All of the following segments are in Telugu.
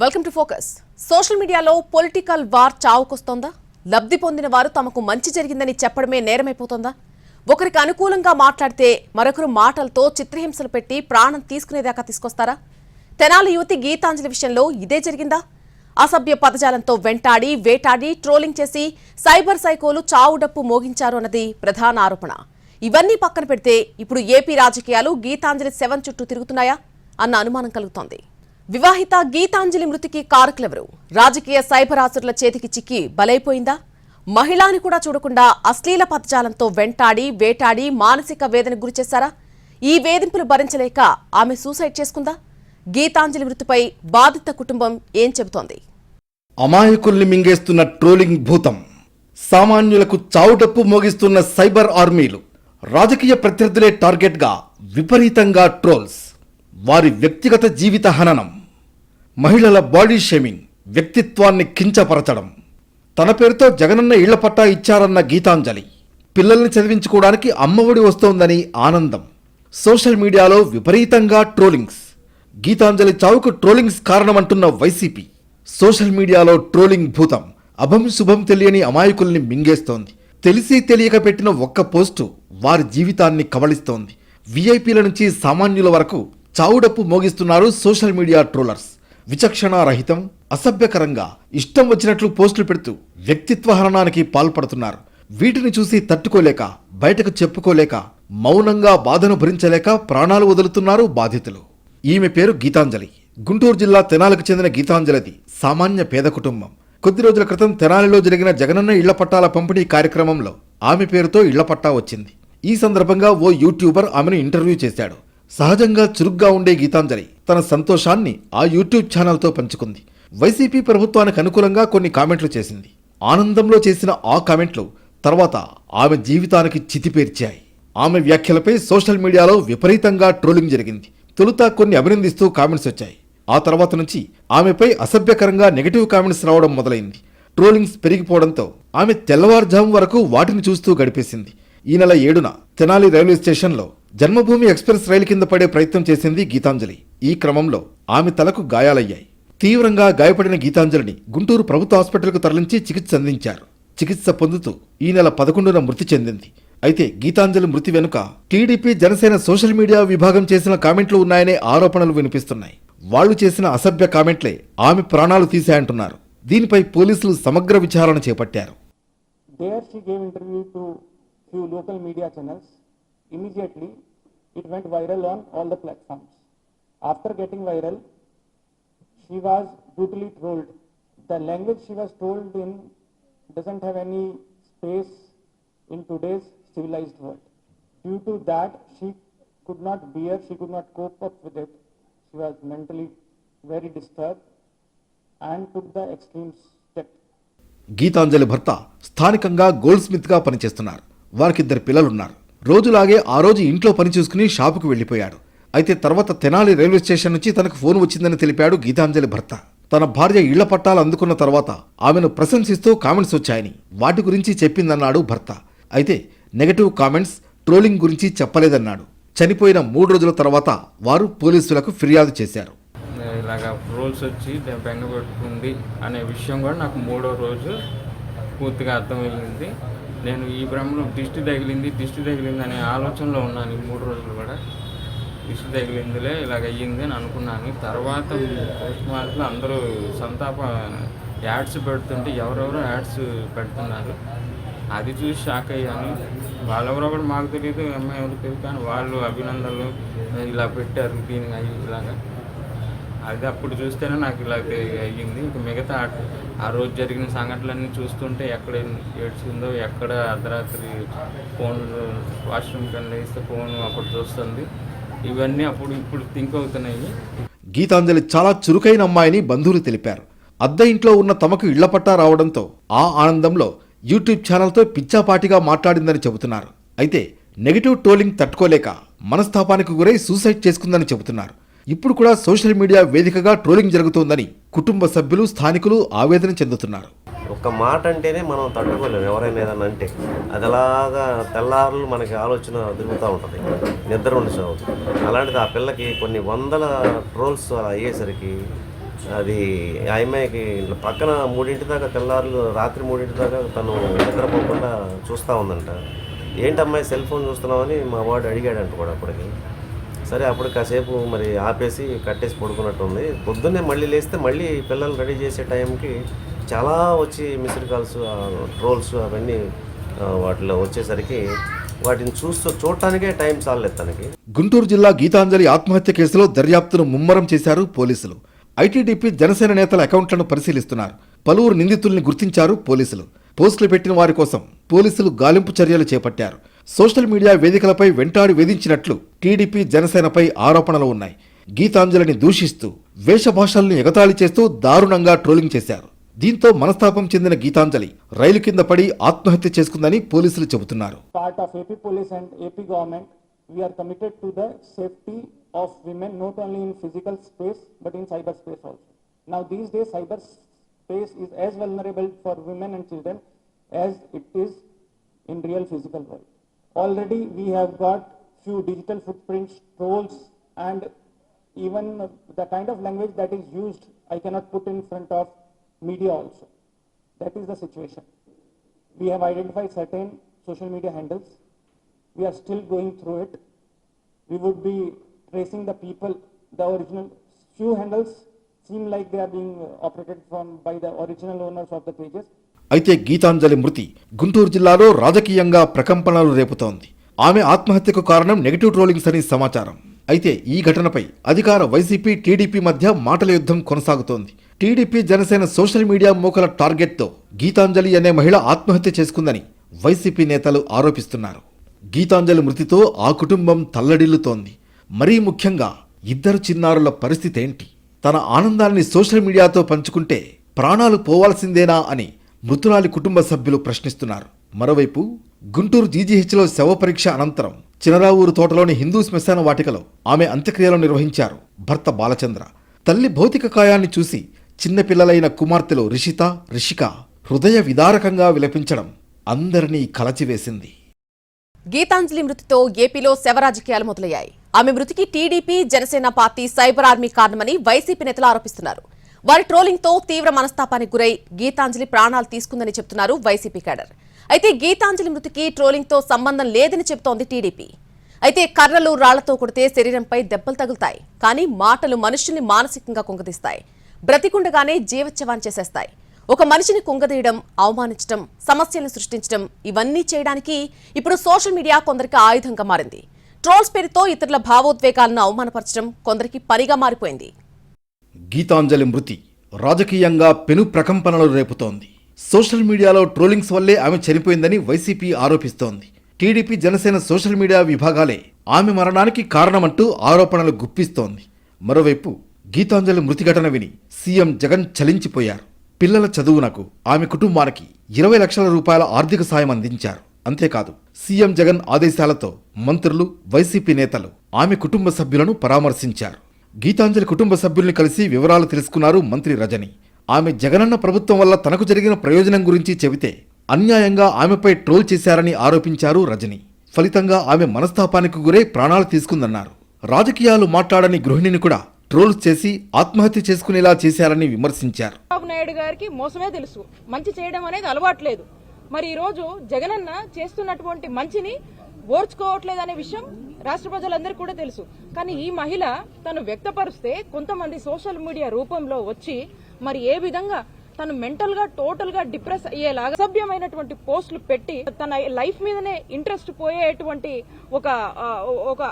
వెల్కమ్ టు ఫోకస్ సోషల్ మీడియాలో పొలిటికల్ వార్ చావుకొస్తోందా? లబ్ధి పొందిన వారు తమకు మంచి జరిగిందని చెప్పడమే నేరమైపోతుందా? ఒకరికి అనుకూలంగా మాట్లాడితే మరొకరు మాటలతో చిత్రహింసలు పెట్టి ప్రాణం తీసుకునేదాకా తీసుకొస్తారా? తెనాలి యువతి గీతాంజలి విషయంలో ఇదే జరిగిందా? అసభ్య పదజాలంతో వెంటాడి వేటాడి ట్రోలింగ్ చేసి సైబర్ సైకోలు చావుడప్పు మోగించారు అన్నది ప్రధాన ఆరోపణ. ఇవన్నీ పక్కన పెడితే ఇప్పుడు ఏపీ రాజకీయాలు గీతాంజలి సెవెన్ చుట్టూ తిరుగుతున్నాయా? అన్న అనుమానం కలుగుతోంది. వివాహిత గీతాంజలి మృతికి కారకులెవరు? రాజకీయ సైబర్ ఆసురుల చేతికి చిక్కి బలైపోయిందా? మహిళాని కూడా చూడకుండా అశ్లీల పదజాలంతో వెంటాడి వేటాడి మానసిక వేదన గురిచేశారా ఈ వేధింపులు భరించలేక ఆమె సూసైడ్ చేసుకుందా? గీతాంజలి మృతిపై బాధిత కుటుంబం ఏం చెబుతోంది? అమాయకుల్ని మింగేస్తున్న ట్రోలింగ్ భూతం సామాన్యులకు చావుటప్పు మోగిస్తున్న సైబర్ ఆర్మీలు రాజకీయ ప్రత్యర్థులే టార్గెట్గా విపరీతంగా ట్రోల్స్ వారి వ్యక్తిగత జీవిత హననం. మహిళల బాడీ షేమింగ్ వ్యక్తిత్వాన్ని కించపరచడం. తన పేరుతో జగనన్న ఇళ్ళ పట్టా ఇచ్చారన్న గీతాంజలి. పిల్లల్ని చదివించుకోవడానికి అమ్మఒడి వస్తోందని ఆనందం. సోషల్ మీడియాలో విపరీతంగా ట్రోలింగ్స్. గీతాంజలి చావుకు ట్రోలింగ్స్ కారణమంటున్న వైసీపీ. సోషల్ మీడియాలో ట్రోలింగ్ భూతం. అభం శుభం తెలియని అమాయకుల్ని మింగేస్తోంది. తెలిసి తెలియక పెట్టిన ఒక్క పోస్టు వారి జీవితాన్ని కబళిస్తోంది. వీఐపీల నుంచి సామాన్యుల వరకు చావుడప్పు మోగిస్తున్నారు సోషల్ మీడియా ట్రోలర్స్. విచక్షణారహితం అసభ్యకరంగా ఇష్టం వచ్చినట్లు పోస్టులు పెడుతూ వ్యక్తిత్వ హననానికి పాల్పడుతున్నారు. వీటిని చూసి తట్టుకోలేక బయటకు చెప్పుకోలేక మౌనంగా బాధను భరించలేక ప్రాణాలు వదులుతున్నారు బాధితులు. ఈమె పేరు గీతాంజలి. గుంటూరు జిల్లా తెనాలకు చెందిన గీతాంజలిది సామాన్య పేద కుటుంబం. కొద్ది రోజుల క్రితం తెనాలిలో జరిగిన జగనన్న ఇళ్ళ పట్టాల పంపిణీ కార్యక్రమంలో ఆమె పేరుతో ఇళ్ళ పట్టా వచ్చింది. ఈ సందర్భంగా ఓ యూట్యూబర్ ఆమెను ఇంటర్వ్యూ చేశాడు. సహజంగా చురుగ్గా ఉండే గీతాంజలి తన సంతోషాన్ని ఆ యూట్యూబ్ ఛానల్తో పంచుకుంది. వైసీపీ ప్రభుత్వానికి అనుకూలంగా కొన్ని కామెంట్లు చేసింది. ఆనందంలో చేసిన ఆ కామెంట్లు తర్వాత ఆమె జీవితానికి చితిపేర్చాయి. ఆమె వ్యాఖ్యలపై సోషల్ మీడియాలో విపరీతంగా ట్రోలింగ్ జరిగింది. తొలుత కొన్ని అభినందిస్తూ కామెంట్స్ వచ్చాయి. ఆ తర్వాత నుంచి ఆమెపై అసభ్యకరంగా నెగటివ్ కామెంట్స్ రావడం మొదలైంది. ట్రోలింగ్స్ పెరిగిపోవడంతో ఆమె తెల్లవారుజాము వరకు వాటిని చూస్తూ గడిపేసింది. ఈ నెల ఏడున తెనాలి రైల్వే స్టేషన్లో జన్మభూమి ఎక్స్ప్రెస్ రైలు కింద పడే ప్రయత్నం చేసింది గీతాంజలి. ఈ క్రమంలో ఆమె తలకు గాయాలయ్యాయి. తీవ్రంగా గాయపడిన గీతాంజలిని గుంటూరు ప్రభుత్వ హాస్పిటల్కు తరలించి చికిత్స అందించారు. చికిత్స పొందుతూ ఈ నెల పదకొండున మృతి చెందింది. అయితే గీతాంజలి మృతి వెనుక టీడీపీ జనసేన సోషల్ మీడియా విభాగం చేసిన కామెంట్లు ఉన్నాయనే ఆరోపణలు వినిపిస్తున్నాయి. వాళ్ళు చేసిన అసభ్య కామెంట్లే ఆమె ప్రాణాలు తీశాయంటున్నారు. దీనిపై పోలీసులు సమగ్ర విచారణ చేపట్టారు. Few local media channels. Immediately, it went viral on all the platforms. After getting viral, she was brutally trolled. The language she was told in doesn't have any space in today's civilized world. Due to that, she could not bear, she could not cope up with it. She was mentally very disturbed and took the extreme step. Gitanjali భర్త స్థానికంగా గోల్డ్ స్మిత్గా పనిచేస్తున్నారు వారికిద్దరు పిల్లలున్నారు. రోజులాగే ఆ రోజు ఇంట్లో పని చూసుకుని షాపుకు వెళ్ళిపోయాడు. అయితే తర్వాత తెనాలి రైల్వే స్టేషన్ నుంచి తనకు ఫోన్ వచ్చిందని తెలిపాడు గీతాంజలి భర్త. తన భార్య ఇళ్ళ పట్టాలు అందుకున్న తర్వాత ఆమెను ప్రశంసిస్తూ కామెంట్స్ వచ్చాయని వాటి గురించి చెప్పిందన్నాడు భర్త. అయితే నెగటివ్ కామెంట్స్ ట్రోలింగ్ గురించి చెప్పలేదన్నాడు. చనిపోయిన మూడు రోజుల తర్వాత వారు పోలీసులకు ఫిర్యాదు చేశారు. ఇలాగ రూల్స్ వచ్చి బెంగ పెట్టుకుంది అనే విషయం కూడా నాకు మూడో రోజు పూర్తిగా అర్థమైంది. నేను ఈ భ్రమలో దిష్టి తగిలింది దిష్టి తగిలింది అనే ఆలోచనలో ఉన్నాను ఈ మూడు రోజులు కూడా. దిష్టి తగిలిందిలే ఇలాగ అయ్యింది అని అనుకున్నాను. తర్వాత పోస్ట్ మార్క్లో అందరూ సంతాప యాడ్స్ పెడుతుంటే ఎవరెవరో యాడ్స్ పెడుతున్నారు. అది చూసి షాక్ అయ్యాను. వాళ్ళెవరో కూడా మాకు తెలియదు అమ్మాయి ఎవరు తెలియదు కానీ వాళ్ళు అభినందనలు ఇలా పెట్టారు దీనికి అయ్యి ఇలాగా. అది అప్పుడు చూస్తేనే నాకు ఇలా అయ్యింది. ఇంక మిగతా ఆ- రోజు జరిగిన సంఘటనలన్నీ చూస్తుంటే ఎక్కడ ఏడ్చిందో ఎక్కడ అర్ధరాత్రి ఫోన్ వాష్రూమ్ కన్నా ఇస్తే ఫోన్ అప్పుడు చూస్తుంది. ఇవన్నీ అప్పుడు ఇప్పుడు థింక్ అవుతున్నాయి. గీతాంజలి చాలా చురుకైన అమ్మాయిని బంధువులు తెలిపారు. అద్దె ఇంట్లో ఉన్న తమకు ఇళ్ళ పట్టా రావడంతో ఆ ఆనందంలో యూట్యూబ్ ఛానల్తో పిచ్చాపాటిగా మాట్లాడిందని చెబుతున్నారు. అయితే నెగిటివ్ ట్రోలింగ్ తట్టుకోలేక మనస్తాపానికి గురై సూసైడ్ చేసుకుందని చెబుతున్నారు. ఇప్పుడు కూడా సోషల్ మీడియా వేదికగా ట్రోలింగ్ జరుగుతోందని కుటుంబ సభ్యులు స్థానికులు ఆవేదన చెందుతున్నారు. ఒక్క మాట అంటేనే మనం తట్టుకోలేము ఎవరైనా ఏదైనా అంటే. అది అలాగా తెల్లారులు మనకి ఆలోచన తిరుగుతూ ఉంటుంది నిద్ర ఉండి అలాంటిది ఆ పిల్లకి కొన్ని వందల ట్రోల్స్ అలా అయ్యేసరికి అది ఆ అమ్మాయికి పక్కన మూడింటి దాకా తెల్లారులు రాత్రి మూడింటి దాకా తను నిద్రపోకుండా చూస్తూ ఉందంట. ఏంటమ్మాయి సెల్ ఫోన్ చూస్తున్నామని మా వాడు అడిగాడంట కూడా అప్పటికి. సరే అప్పుడు కాసేపు మరి ఆపేసి కట్టేసి పడుకున్నట్టుంది. పొద్దున్నే మళ్ళీ లేస్తే మళ్ళీ పిల్లలు రెడీ చేసే టైంకి చాలా వచ్చి మిస్డ్ కాల్స్ ట్రోల్స్ అవన్నీ వాటిలో వచ్చేసరికి వాటిని చూస్తూ చూడటానికే టైం చాలలేదు తనకి. గుంటూరు జిల్లా గీతాంజలి ఆత్మహత్య కేసులో దర్యాప్తును ముమ్మరం చేశారు పోలీసులు. ఐటీడీపీ జనసేన నేతల అకౌంట్లను పరిశీలిస్తున్నారు. పలువురు నిందితుల్ని గుర్తించారు పోలీసులు. పోస్టులు పెట్టిన వారి కోసం పోలీసులు గాలింపు చర్యలు చేపట్టారు. సోషల్ మీడియా వేదికలపై వెంటాడి వేధించినట్లు టీడీపీ జనసేనపై ఆరోపణలు ఉన్నాయి. గీతాంజలిని దూషిస్తూ వేషభాషల్ని ఎగతాళి చేస్తూ దారుణంగా ట్రోలింగ్ చేశారు. దీంతో మనస్తాపం చెందిన గీతాంజలి రైలు కింద పడి ఆత్మహత్య చేసుకుందని పోలీసులు చెబుతున్నారు. Space is as vulnerable for women and children as it is in real physical world. Already we have got few digital footprints, trolls and even the kind of language that is used I cannot put in front of media also. That is the situation. We have identified certain social media handles. We are still going through it. We would be tracing the people, the original. Few handles seem like they are being operated from by the original owners of the pages. అయితే గీతాంజలి మృతి గుంటూరు జిల్లాలో రాజకీయంగా ప్రకంపనలు రేపుతోంది. ఆమె ఆత్మహత్యకు కారణం నెగిటివ్ ట్రోలింగ్స్ అని సమాచారం. అయితే ఈ ఘటనపై అధికార వైసీపీ టీడీపీ మధ్య మాటల యుద్ధం కొనసాగుతోంది. టీడీపీ జనసేన సోషల్ మీడియా మూకల టార్గెట్తో గీతాంజలి అనే మహిళ ఆత్మహత్య చేసుకుందని వైసీపీ నేతలు ఆరోపిస్తున్నారు. గీతాంజలి మృతితో ఆ కుటుంబం తల్లడిల్లుతోంది. మరీ ముఖ్యంగా ఇద్దరు చిన్నారుల పరిస్థితి ఏంటి? తన ఆనందాన్ని సోషల్ మీడియాతో పంచుకుంటే ప్రాణాలు పోవాల్సిందేనా అని మృతురాలి కుటుంబ సభ్యులు ప్రశ్నిస్తున్నారు. మరోవైపు గుంటూరు జీజీహెచ్లో శవ పరీక్ష అనంతరం చినరావూరు తోటలోని హిందూ శ్మశాన వాటికలో ఆమె అంత్యక్రియలు నిర్వహించారు. భర్త బాలచంద్ర. తల్లి భౌతిక కాయాన్ని చూసి చిన్నపిల్లలైన కుమార్తెలు రిషిత రిషిక హృదయ విదారకంగా విలపించడం అందరినీ కలచివేసింది. గీతాంజలి మృతితో ఏపీలో శవరాజకీయాలు మొదలయ్యాయి. ఆమె మృతికి TDP Janasena party cyber army కారణమని వైసీపీ నేతలు ఆరోపిస్తున్నారు. వారి ట్రోలింగ్తో తీవ్ర మనస్తాపానికి గురై గీతాంజలి ప్రాణాలు తీసుకుందని చెప్తున్నారు వైసీపీ కేడర్. అయితే గీతాంజలి మృతికి ట్రోలింగ్తో సంబంధం లేదని చెబుతోంది టీడీపీ. అయితే కర్రలు రాళ్ళతో కొడితే శరీరంపై దెబ్బలు తగులుతాయి. కానీ మాటలు మనుషుల్ని మానసికంగా కుంగదీస్తాయి. బ్రతికుండగానే జీవచ్యవాన్ చేసేస్తాయి. ఒక మనిషిని కుంగదీయడం అవమానించడం సమస్యలను సృష్టించడం ఇవన్నీ చేయడానికి ఇప్పుడు సోషల్ మీడియా కొందరికి ఆయుధంగా మారింది. ట్రోల్స్ పేరుతో ఇతరుల భావోద్వేగాలను అవమానపరచడం కొందరికి పనిగా మారిపోయింది. గీతాంజలి మృతి రాజకీయంగా పెను ప్రకంపనలు రేపుతోంది. సోషల్ మీడియాలో ట్రోలింగ్స్ వల్లే ఆమె చనిపోయిందని వైసీపీ ఆరోపిస్తోంది. టీడీపీ జనసేన సోషల్ మీడియా విభాగాలే ఆమె మరణానికి కారణమంటూ ఆరోపణలు గుప్పిస్తోంది. మరోవైపు గీతాంజలి మృతి ఘటన విని సీఎం జగన్ చలించిపోయారు. పిల్లల చదువునకు ఆమె కుటుంబానికి ఇరవై లక్షల రూపాయల ఆర్థిక సాయం అందించారు. అంతేకాదు సీఎం జగన్ ఆదేశాలతో మంత్రులు వైసీపీ నేతలు ఆమె కుటుంబ సభ్యులను పరామర్శించారు. గీతాంజలి కుటుంబ సభ్యుల్ని కలిసి వివరాలు తెలుసుకున్నారు మంత్రి రజని. ఆమె జగనన్న ప్రభుత్వం వల్ల తనకు జరిగిన ప్రయోజనం గురించి చెబితే అన్యాయంగా ఆమెపై ట్రోల్ చేశారని ఆరోపించారు రజని. ఫలితంగా ఆమె మనస్తాపానికి గురై ప్రాణాలు తీసుకుందన్నారు. రాజకీయాలు మాట్లాడని గృహిణిని కూడా ట్రోల్స్ చేసి ఆత్మహత్య చేసుకునేలా చేశారని విమర్శించారు. చంద్రబాబు నాయుడు గారికి మోసమే తెలుసు. మంచి చేయడం అనేది అలవాట్లేదు మరి ఈ రోజు జగనన్న చేస్తున్నటువంటి మంచిని ఓర్చుకోవట్లేదు అనే విషయం రాష్ట్ర ప్రజలందరికీ కూడా తెలుసు. కానీ ఈ మహిళ తను వ్యక్తపరిస్తే కొంతమంది సోషల్ మీడియా రూపంలో వచ్చి మరి ఏ విధంగా తను మెంటల్గా టోటల్గా డిప్రెస్ అయ్యేలాగా అసభ్యమైనటువంటి పోస్టులు పెట్టి తన లైఫ్ మీదనే ఇంట్రెస్ట్ పోయేటువంటి ఒక ఒక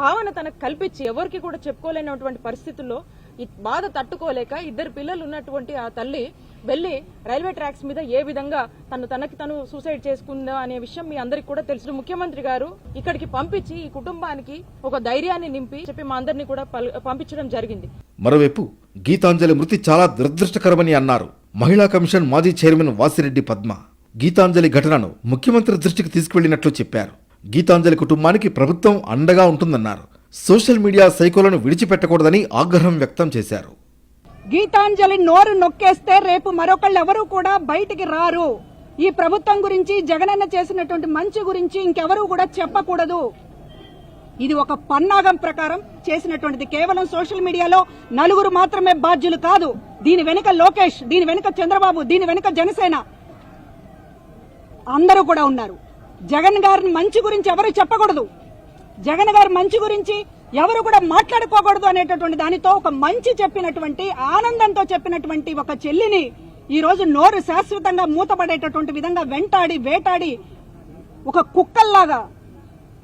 భావన తనకు కల్పించి ఎవరికి కూడా చెప్పుకోలేనటువంటి పరిస్థితుల్లో బాధ తట్టుకోలేక ఇద్దరు పిల్లలు ఉన్నటువంటి ఆ తల్లి వెళ్ళి రైల్వే ట్రాక్స్ మీద ఏ విధంగా తను తనకి తను సూసైడ్ చేసుకుందా అనే విషయం మీ అందరికి కూడా తెలుసు. ముఖ్యమంత్రి గారు ఇక్కడికి పంపించి ఈ కుటుంబానికి ఒక ధైర్యాన్ని నింపి చెప్పి మా అందరినీ కూడా పల్- పంపించడం జరిగింది. మరోవైపు గీతాంజలి మృతి చాలా దురదృష్టకరమని అన్నారు. మహిళా కమిషన్ మాజీ చైర్మన్ వాసిరెడ్డి పద్మ గీతాంజలి ఘటనను ముఖ్యమంత్రి దృష్టికి తీసుకువెళ్ళినట్లు చెప్పారు. గీతాంజలి కుటుంబానికి ప్రభుత్వం అండగా ఉంటుందన్నారు. సోషల్ మీడియా సైకోలను విడిచిపెట్టకూడదని ఆగ్రహం వ్యక్తం చేశారు. గీతాంజలి నోరు నొక్కేస్తే రేపు మరొకళ్ళు ఎవరూ కూడా బయటికి రారు. ఈ ప్రభుత్వం గురించి జగనన్న చేసినటువంటి మంచి గురించి ఇంకెవరూ కూడా చెప్పకూడదు. ఇది ఒక పన్నాగం ప్రకారం చేసినటువంటిది. కేవలం సోషల్ మీడియాలో నలుగురు మాత్రమే బాధ్యులు కాదు. దీని వెనుక లోకేష్ దీని వెనుక చంద్రబాబు దీని వెనుక జనసేన అందరూ కూడా ఉన్నారు. జగన్ గారిని మంచి గురించి ఎవరు చెప్పకూడదు. జగన్ గారి మంచి గురించి ఎవరు కూడా మాట్లాడుకోకూడదు అనేటటువంటి దానితో ఒక మంచి చెప్పినటువంటి ఆనందంతో చెప్పినటువంటి ఒక చెల్లిని ఈ రోజు నోరు శాశ్వతంగా మూతపడేటటువంటి విధంగా వెంటాడి వేటాడి ఒక కుక్కల్లాగా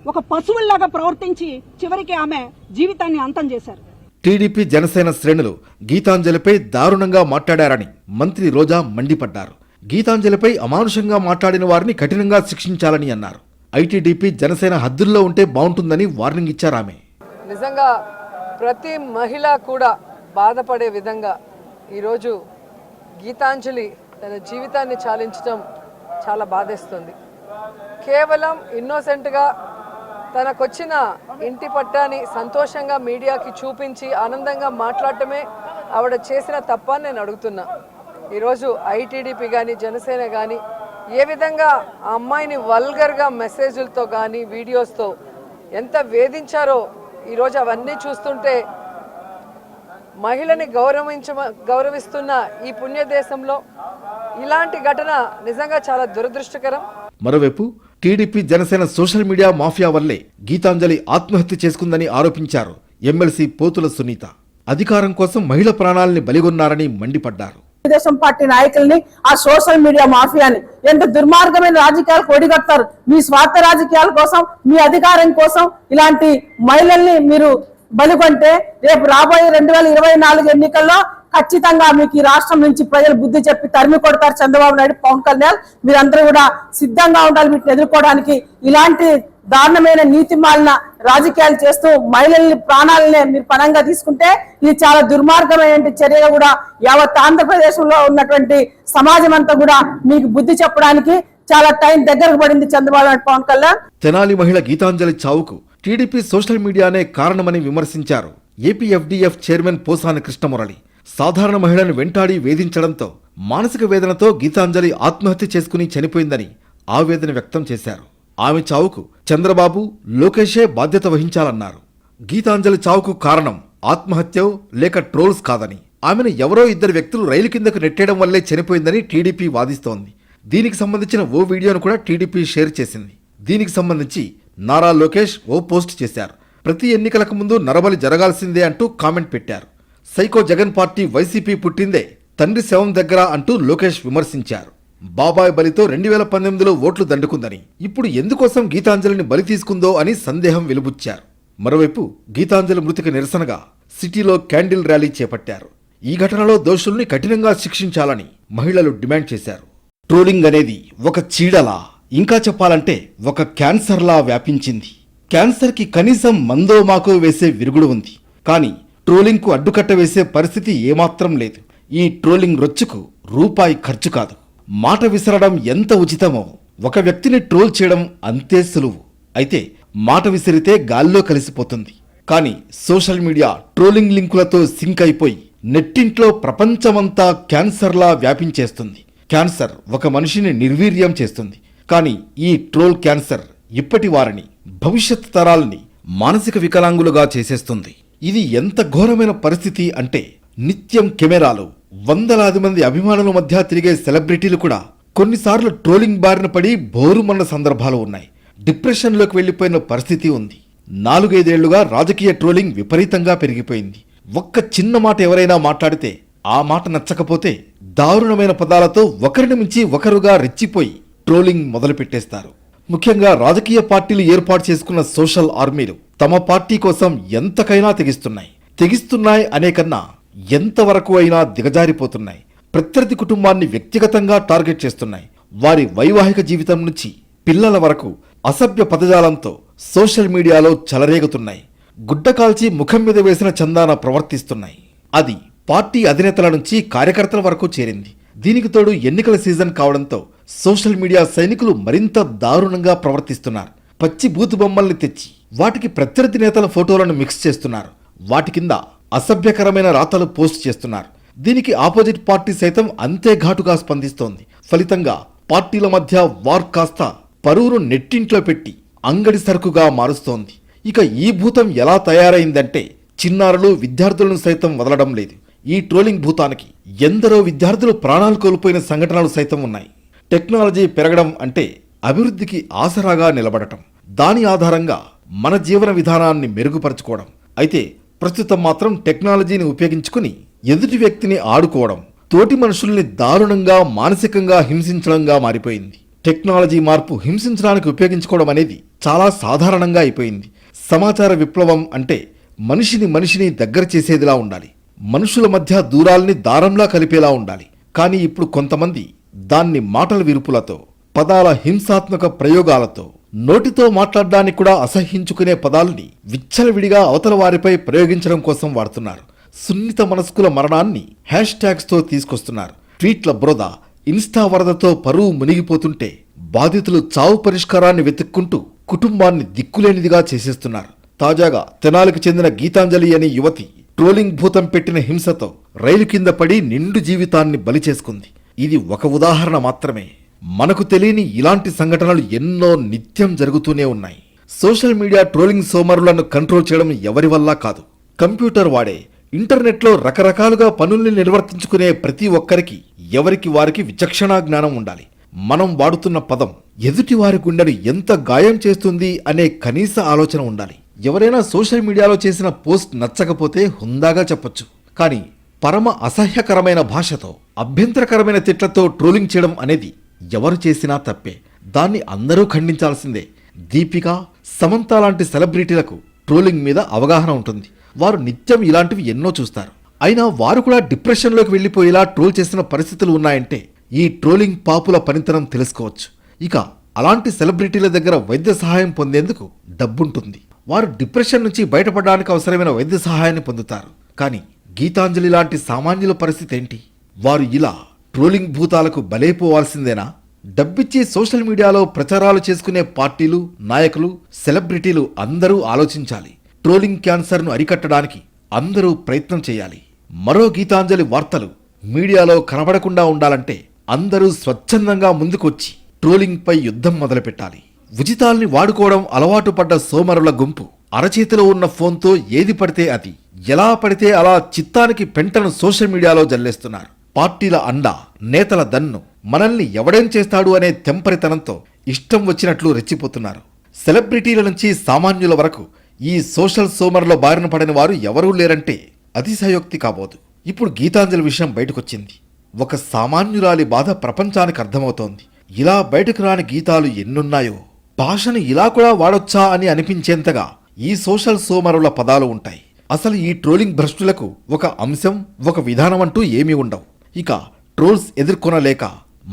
ఒక పశువుల్లాగా ప్రవర్తించి చివరికి ఆమె జీవితాన్ని అంతం చేశారు. టీడీపీ జనసేన శ్రేణులు గీతాంజలిపై దారుణంగా మాట్లాడారని మంత్రి రోజా మండిపడ్డారు. గీతాంజలిపై అమానుషంగా మాట్లాడిన వారిని కఠినంగా శిక్షించాలని అన్నారు. ఐటీడీపీ జనసేన హద్దుల్లో ఉంటే బాగుంటుందని వార్నింగ్ ఇచ్చారామె నిజంగా ప్రతి మహిళ కూడా బాధపడే విధంగా ఈరోజు గీతాంజలి తన జీవితాన్ని చాలించడం చాలా బాధేస్తుంది. కేవలం ఇన్నోసెంట్గా తనకొచ్చిన ఇంటి పట్టాని సంతోషంగా మీడియాకి చూపించి ఆనందంగా మాట్లాడటమే ఆవిడ చేసిన తప్పని నేను అడుగుతున్నా. ఈరోజు ఐటీడీపీ కానీ జనసేన కానీ ఏ విధంగా ఆ అమ్మాయిని వల్గర్గా మెసేజ్లతో కానీ వీడియోస్తో ఎంత వేధించారో ఈరోజు అవన్నీ చూస్తుంటే మహిళని గౌరవించ గౌరవిస్తున్న ఈ పుణ్యదేశంలో ఇలాంటి ఘటన నిజంగా చాలా దురదృష్టకరం. మరోవైపు TDP Janasena social media mafia వల్లే గీతాంజలి ఆత్మహత్య చేసుకుందని ఆరోపించారు ఎమ్మెల్సీ పోతుల సునీత. అధికారం కోసం మహిళ ప్రాణాల్ని బలిగొన్నారని మండిపడ్డారు. తెలుగుదేశం పార్టీ నాయకుల్ని ఆ సోషల్ మీడియా మాఫియాని ఎంత దుర్మార్గమైన రాజకీయాలకు ఒడిగడతారు. మీ స్వార్థ రాజకీయాల కోసం మీ అధికారం కోసం ఇలాంటి మహిళల్ని మీరు బలిగొంటే రేపు రాబోయే రెండు వేల ఇరవై నాలుగు ఎన్నికల్లో ఖచ్చితంగా మీకు ఈ రాష్ట్రం నుంచి ప్రజలు బుద్ధి చెప్పి తరిమి కొడతారు చంద్రబాబు నాయుడు పవన్ కళ్యాణ్. మీరందరూ కూడా సిద్ధంగా ఉండాలి వీటిని ఎదుర్కోవడానికి ఇలాంటి దారుణమైన నీతి మాలిన రాజకీయాలు చేస్తూ మహిళల్ని ప్రాణాలనే మీరు పణంగా తీసుకుంటే ఇది చాలా దుర్మార్గమైన చర్యగా కూడా యావత్ ఆంధ్రప్రదేశంలో ఉన్నటువంటి సమాజం అంతా కూడా మీకు బుద్ధి చెప్పడానికి చాలా టైం దగ్గరకు పడింది చంద్రబాబు నాయుడు పవన్ కళ్యాణ్. తెనాలి మహిళ గీతాంజలి చావుకు టీడీపీ సోషల్ మీడియానే కారణమని విమర్శించారు. APFDF chairman Posani Krishnamurali. సాధారణ మహిళను వెంటాడి వేధించడంతో మానసిక వేదనతో గీతాంజలి ఆత్మహత్య చేసుకుని చనిపోయిందని ఆవేదన వ్యక్తం చేశారు. ఆమె చావుకు చంద్రబాబు లోకేషే బాధ్యత వహించాలన్నారు. గీతాంజలి చావుకు కారణం ఆత్మహత్యో లేక ట్రోల్స్ కాదని ఆమెను ఎవరో ఇద్దరు వ్యక్తులు రైలు కిందకు నెట్టేయడం వల్లే చనిపోయిందని టీడీపీ వాదిస్తోంది. దీనికి సంబంధించిన ఓ వీడియోను కూడా టీడీపీ షేర్ చేసింది. దీనికి సంబంధించి నారా లోకేష్ ఓ పోస్ట్ చేశారు. ప్రతి ఎన్నికలకు ముందు నరబలి జరగాల్సిందే అంటూ కామెంట్ పెట్టారు. సైకో జగన్ పార్టీ వైసీపీ పుట్టిందే తండ్రి శవం దగ్గర అంటూ లోకేష్ విమర్శించారు. బాబాయ్ బలితో రెండు వేల పంతొమ్మిదిలో ఓట్లు దండుకుందని ఇప్పుడు ఎందుకోసం గీతాంజలిని బలి తీసుకుందో అని సందేహం వెలుబుచ్చారు. మరోవైపు గీతాంజలి మృతికి నిరసనగా సిటీలో క్యాండిల్ ర్యాలీ చేపట్టారు. ఈ ఘటనలో దోషుల్ని కఠినంగా శిక్షించాలని మహిళలు డిమాండ్ చేశారు. ట్రోలింగ్ అనేది ఒక చీడలా ఇంకా చెప్పాలంటే ఒక క్యాన్సర్లా వ్యాపించింది. క్యాన్సర్కి కనీసం మందో మాకో వేసే విరుగుడు ఉంది. కానీ ట్రోలింగ్కు అడ్డుకట్ట వేసే పరిస్థితి ఏమాత్రం లేదు. ఈ ట్రోలింగ్ రొచ్చుకు రూపాయి ఖర్చు కాదు. మాట విసరడం ఎంత ఉచితమో ఒక వ్యక్తిని ట్రోల్ చేయడం అంతే సులువు. అయితే మాట విసిరితే గాల్లో కలిసిపోతుంది. కానీ సోషల్ మీడియా ట్రోలింగ్ లింకులతో సింక్ అయిపోయి నెట్టింట్లో ప్రపంచమంతా క్యాన్సర్లా వ్యాపించేస్తుంది. క్యాన్సర్ ఒక మనిషిని నిర్వీర్యం చేస్తుంది. కానీ ఈ ట్రోల్ క్యాన్సర్ ఇప్పటి వారిని భవిష్యత్ తరాల్ని మానసిక వికలాంగులుగా చేసేస్తుంది. ఇది ఎంత ఘోరమైన పరిస్థితి అంటే నిత్యం కెమెరాలు వందలాది మంది అభిమానుల మధ్య తిరిగే సెలబ్రిటీలు కూడా కొన్నిసార్లు ట్రోలింగ్ బారిన పడి బోరుమన్న సందర్భాలు ఉన్నాయి. డిప్రెషన్లోకి వెళ్ళిపోయిన పరిస్థితి ఉంది. నాలుగైదేళ్ళుగా రాజకీయ ట్రోలింగ్ విపరీతంగా పెరిగిపోయింది. ఒక్క చిన్న మాట ఎవరైనా మాట్లాడితే ఆ మాట నచ్చకపోతే దారుణమైన పదాలతో ఒకరిని మించి ఒకరుగా రెచ్చిపోయి ట్రోలింగ్ మొదలుపెట్టేస్తారు. ముఖ్యంగా రాజకీయ పార్టీలు ఏర్పాటు చేసుకున్న సోషల్ ఆర్మీలు తమ పార్టీ కోసం ఎంతకైనా తెగిస్తున్నాయి. తెగిస్తున్నాయి అనే కన్నా ఎంతవరకు అయినా దిగజారిపోతున్నాయి. ప్రత్యర్థి కుటుంబాన్ని వ్యక్తిగతంగా టార్గెట్ చేస్తున్నాయి. వారి వైవాహిక జీవితం నుంచి పిల్లల వరకు అసభ్య పదజాలంతో సోషల్ మీడియాలో చెలరేగుతున్నాయి. గుడ్డ కాల్చి ముఖం మీద వేసిన చందాన ప్రవర్తిస్తున్నాయి. అది పార్టీ అధినేతల నుంచి కార్యకర్తల వరకు చేరింది. దీనికి తోడు ఎన్నికల సీజన్ కావడంతో సోషల్ మీడియా సైనికులు మరింత దారుణంగా ప్రవర్తిస్తున్నారు. పచ్చి బూతు బొమ్మల్ని తెచ్చి వాటికి ప్రత్యర్థి నేతల ఫోటోలను మిక్స్ చేస్తున్నారు. వాటి కింద అసభ్యకరమైన రాతలు పోస్ట్ చేస్తున్నారు. దీనికి ఆపోజిట్ పార్టీ సైతం అంతే ఘాటుగా స్పందిస్తోంది. ఫలితంగా పార్టీల మధ్య వార్ కాస్త పరువును నెట్టింట్లో పెట్టి అంగడి సరుకుగా మారుస్తోంది. ఇక ఈ భూతం ఎలా తయారైందంటే చిన్నారులు విద్యార్థులను సైతం వదలడం లేదు. ఈ ట్రోలింగ్ భూతానికి ఎందరో విద్యార్థులు ప్రాణాలు కోల్పోయిన సంఘటనలు సైతం ఉన్నాయి. టెక్నాలజీ పెరగడం అంటే అభివృద్ధికి ఆసరాగా నిలబడటం. దాని ఆధారంగా మన జీవన విధానాన్ని మెరుగుపరచుకోవడం. అయితే ప్రస్తుతం మాత్రం టెక్నాలజీని ఉపయోగించుకుని ఎదుటి వ్యక్తిని ఆడుకోవడం తోటి మనుషుల్ని దారుణంగా మానసికంగా హింసించడంగా మారిపోయింది. టెక్నాలజీ మార్పు హింసించడానికి ఉపయోగించుకోవడం అనేది చాలా సాధారణంగా అయిపోయింది. సమాచార విప్లవం అంటే మనిషిని మనిషిని దగ్గర చేసేదిలా ఉండాలి. మనుషుల మధ్య దూరాల్ని దారంలా కలిపేలా ఉండాలి. కానీ ఇప్పుడు కొంతమంది దాన్ని మాటల విరుపులతో పదాల హింసాత్మక ప్రయోగాలతో నోటితో మాట్లాడడానికి కూడా అసహ్యించుకునే పదాల్ని విచ్చలవిడిగా అవతల వారిపై ప్రయోగించడం కోసం వాడుతున్నారు. సున్నిత మనస్కుల మరణాన్ని హ్యాష్ ట్యాగ్స్తో తీసుకొస్తున్నారు. ట్వీట్ల బురద ఇన్స్టా వరదతో పరువు మునిగిపోతుంటే బాధితులు చావు పరిష్కారాన్ని వెతుక్కుంటూ కుటుంబాన్ని దిక్కులేనిదిగా చేసేస్తున్నారు. తాజాగా తెనాలికి చెందిన గీతాంజలి అనే యువతి ట్రోలింగ్ భూతం పెట్టిన హింసతో రైలు కింద పడి నిండు జీవితాన్ని బలి చేసుకుంది. ఇది ఒక ఉదాహరణ మాత్రమే. మనకు తెలియని ఇలాంటి సంఘటనలు ఎన్నో నిత్యం జరుగుతూనే ఉన్నాయి. సోషల్ మీడియా ట్రోలింగ్ సోమరులను కంట్రోల్ చేయడం ఎవరి వల్ల కాదు. కంప్యూటర్ వాడే ఇంటర్నెట్లో రకరకాలుగా పనుల్ని నిర్వర్తించుకునే ప్రతి ఒక్కరికి ఎవరికి వారికి విచక్షణా జ్ఞానం ఉండాలి. మనం వాడుతున్న పదం ఎదుటి వారి గుండెను ఎంత గాయం చేస్తుంది అనే కనీస ఆలోచన ఉండాలి. ఎవరైనా సోషల్ మీడియాలో చేసిన పోస్ట్ నచ్చకపోతే హుందాగా చెప్పొచ్చు. కానీ పరమ అసహ్యకరమైన భాషతో అభ్యంతరకరమైన తిట్లతో ట్రోలింగ్ చేయడం అనేది ఎవరు చేసినా తప్పే. దాన్ని అందరూ ఖండించాల్సిందే. దీపిక సమంత లాంటి సెలబ్రిటీలకు ట్రోలింగ్ మీద అవగాహన ఉంటుంది. వారు నిత్యం ఇలాంటివి ఎన్నో చూస్తారు. అయినా వారు కూడా డిప్రెషన్లోకి వెళ్ళిపోయేలా ట్రోల్ చేసిన పరిస్థితులు ఉన్నాయంటే ఈ ట్రోలింగ్ పాపుల పనితనం తెలుసుకోవచ్చు. ఇక అలాంటి సెలబ్రిటీల దగ్గర వైద్య సహాయం పొందేందుకు డబ్బుంటుంది. వారు డిప్రెషన్ నుంచి బయటపడడానికి అవసరమైన వైద్య సహాయాన్ని పొందుతారు. కానీ గీతాంజలి లాంటి సామాన్యుల పరిస్థితి ఏంటి? వారు ఇలా ట్రోలింగ్ భూతాలకు బలైపోవాల్సిందేనా? డబ్బిచ్చి సోషల్ మీడియాలో ప్రచారాలు చేసుకునే పార్టీలు నాయకులు సెలబ్రిటీలు అందరూ ఆలోచించాలి. ట్రోలింగ్ క్యాన్సర్ను అరికట్టడానికి అందరూ ప్రయత్నం చేయాలి. మరో గీతాంజలి వార్తలు. మీడియాలో కనబడకుండా ఉండాలంటే అందరూ స్వచ్ఛందంగా ముందుకొచ్చి ట్రోలింగ్పై యుద్ధం మొదలుపెట్టాలి. ఉచితాల్ని వాడుకోవడం అలవాటు పడ్డ సోమరుల గుంపు. అరచేతిలో ఉన్న ఫోన్తో ఏది పడితే అది. ఎలా పడితే అలా చిత్తానికి పెంటను సోషల్ మీడియాలో జల్లేస్తున్నారు. పార్టీల అండ నేతల దన్ను మనల్ని ఎవడేం చేస్తాడు అనే తెంపరితనంతో ఇష్టం వచ్చినట్లు రెచ్చిపోతున్నారు. సెలబ్రిటీల నుంచి సామాన్యుల వరకు ఈ సోషల్ సోమర్లో బారిన పడిన వారు ఎవరూ లేరంటే అతిశయోక్తి కాబోదు. ఇప్పుడు గీతాంజలి విషయం బయటకొచ్చింది. ఒక సామాన్యురాలి బాధ ప్రపంచానికి అర్థమవుతోంది. ఇలా బయటకు రాని గీతాలు ఎన్నున్నాయో? భాషను ఇలా కూడా వాడొచ్చా అని అనిపించేంతగా ఈ సోషల్ సోమరుల పదాలు ఉంటాయి. అసలు ఈ ట్రోలింగ్ భ్రష్టులకు ఒక అంశం ఒక విధానం అంటూ ఏమీ ఉండవు. ఇక ట్రోల్స్ ఎదుర్కొనలేక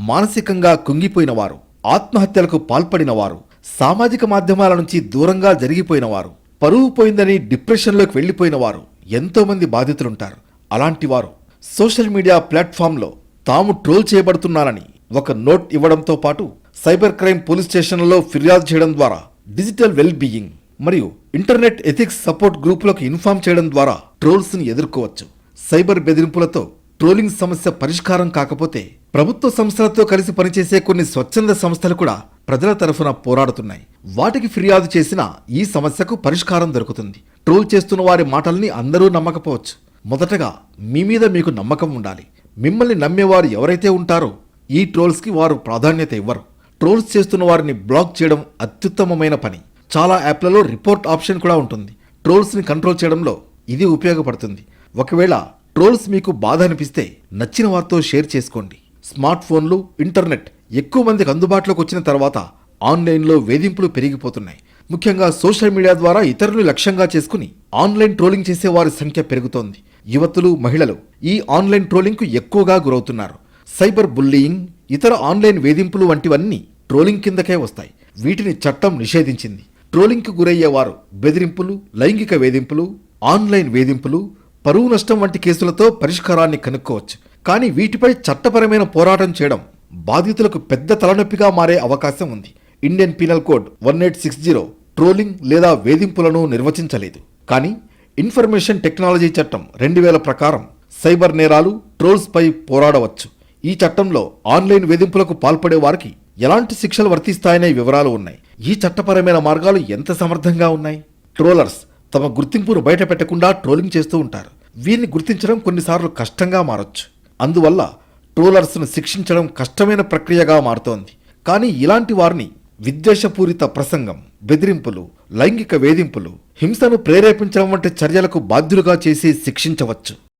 మానసికంగా కుంగిపోయినవారు ఆత్మహత్యలకు పాల్పడినవారు సామాజిక మాధ్యమాల నుంచి దూరంగా జరిగిపోయినవారు పరువు పోయిందని డిప్రెషన్లోకి వెళ్ళిపోయినవారు ఎంతోమంది బాధితులుంటారు. అలాంటి వారు సోషల్ మీడియా ప్లాట్ఫామ్లో తాము ట్రోల్ చేయబడుతున్నారని ఒక నోట్ ఇవ్వడంతో పాటు సైబర్ క్రైమ్ పోలీస్ స్టేషన్లలో ఫిర్యాదు చేయడం ద్వారా డిజిటల్ వెల్ బీయింగ్ మరియు ఇంటర్నెట్ ఎథిక్స్ సపోర్ట్ గ్రూపులకు ఇన్ఫామ్ చేయడం ద్వారా ట్రోల్స్ని ఎదుర్కోవచ్చు. సైబర్ బెదిరింపులతో ట్రోలింగ్ సమస్య పరిష్కారం కాకపోతే ప్రభుత్వ సంస్థలతో కలిసి పనిచేసే కొన్ని స్వచ్ఛంద సంస్థలు కూడా ప్రజల తరఫున పోరాడుతున్నాయి. వాటికి ఫిర్యాదు చేసినా ఈ సమస్యకు పరిష్కారం దొరుకుతుంది. ట్రోల్ చేస్తున్న వారి మాటల్ని అందరూ నమ్మకపోవచ్చు. మొదటగా మీ మీద మీకు నమ్మకం ఉండాలి. మిమ్మల్ని నమ్మేవారు ఎవరైతే ఉంటారో ఈ ట్రోల్స్కి వారు ప్రాధాన్యత ఇవ్వరు. ట్రోల్స్ చేస్తున్న వారిని బ్లాక్ చేయడం అత్యుత్తమమైన పని. చాలా యాప్లలో రిపోర్ట్ ఆప్షన్ కూడా ఉంటుంది. ట్రోల్స్ని కంట్రోల్ చేయడంలో ఇది ఉపయోగపడుతుంది. ఒకవేళ ట్రోల్స్ మీకు బాధ అనిపిస్తే నచ్చిన వారితో షేర్ చేసుకోండి. స్మార్ట్ ఫోన్లు ఇంటర్నెట్ ఎక్కువ మందికి అందుబాటులోకి వచ్చిన తర్వాత ఆన్లైన్లో వేధింపులు పెరిగిపోతున్నాయి. ముఖ్యంగా సోషల్ మీడియా ద్వారా ఇతరులు లక్ష్యంగా చేసుకుని ఆన్లైన్ ట్రోలింగ్ చేసే వారి సంఖ్య పెరుగుతోంది. యువతులు మహిళలు ఈ ఆన్లైన్ ట్రోలింగ్కు ఎక్కువగా గురవుతున్నారు. సైబర్ బుల్లీయింగ్ ఇతర ఆన్లైన్ వేధింపులు వంటివన్నీ ట్రోలింగ్ కిందకే వస్తాయి. వీటిని చట్టం నిషేధించింది. ట్రోలింగ్కు గురయ్యేవారు బెదిరింపులు లైంగిక వేధింపులు ఆన్లైన్ వేధింపులు పరువు నష్టం వంటి కేసులతో పరిష్కారాన్ని కనుక్కోవచ్చు. కానీ వీటిపై చట్టపరమైన పోరాటం చేయడం బాధితులకు పెద్ద తలనొప్పిగా మారే అవకాశం ఉంది. Indian penal code one eight six zero trolling లేదా వేధింపులను నిర్వచించలేదు. కానీ ఇన్ఫర్మేషన్ టెక్నాలజీ చట్టం రెండు వేల ప్రకారం సైబర్ నేరాలు ట్రోల్స్పై పోరాడవచ్చు. ఈ చట్టంలో ఆన్లైన్ వేధింపులకు పాల్పడే వారికి ఎలాంటి శిక్షలు వర్తిస్తాయనే వివరాలు ఉన్నాయి. ఈ చట్టపరమైన మార్గాలు ఎంత సమర్థంగా ఉన్నాయి? ట్రోలర్స్ తమ గుర్తింపును బయట పెట్టకుండా ట్రోలింగ్ చేస్తూ ఉంటారు. వీరిని గుర్తించడం కొన్నిసార్లు కష్టంగా మారొచ్చు. అందువల్ల ట్రోలర్స్ను శిక్షించడం కష్టమైన ప్రక్రియగా మారుతోంది. కానీ ఇలాంటి వారిని విద్వేషపూరిత ప్రసంగం బెదిరింపులు లైంగిక వేధింపులు హింసను ప్రేరేపించడం వంటి చర్యలకు బాధ్యులుగా చేసి శిక్షించవచ్చు.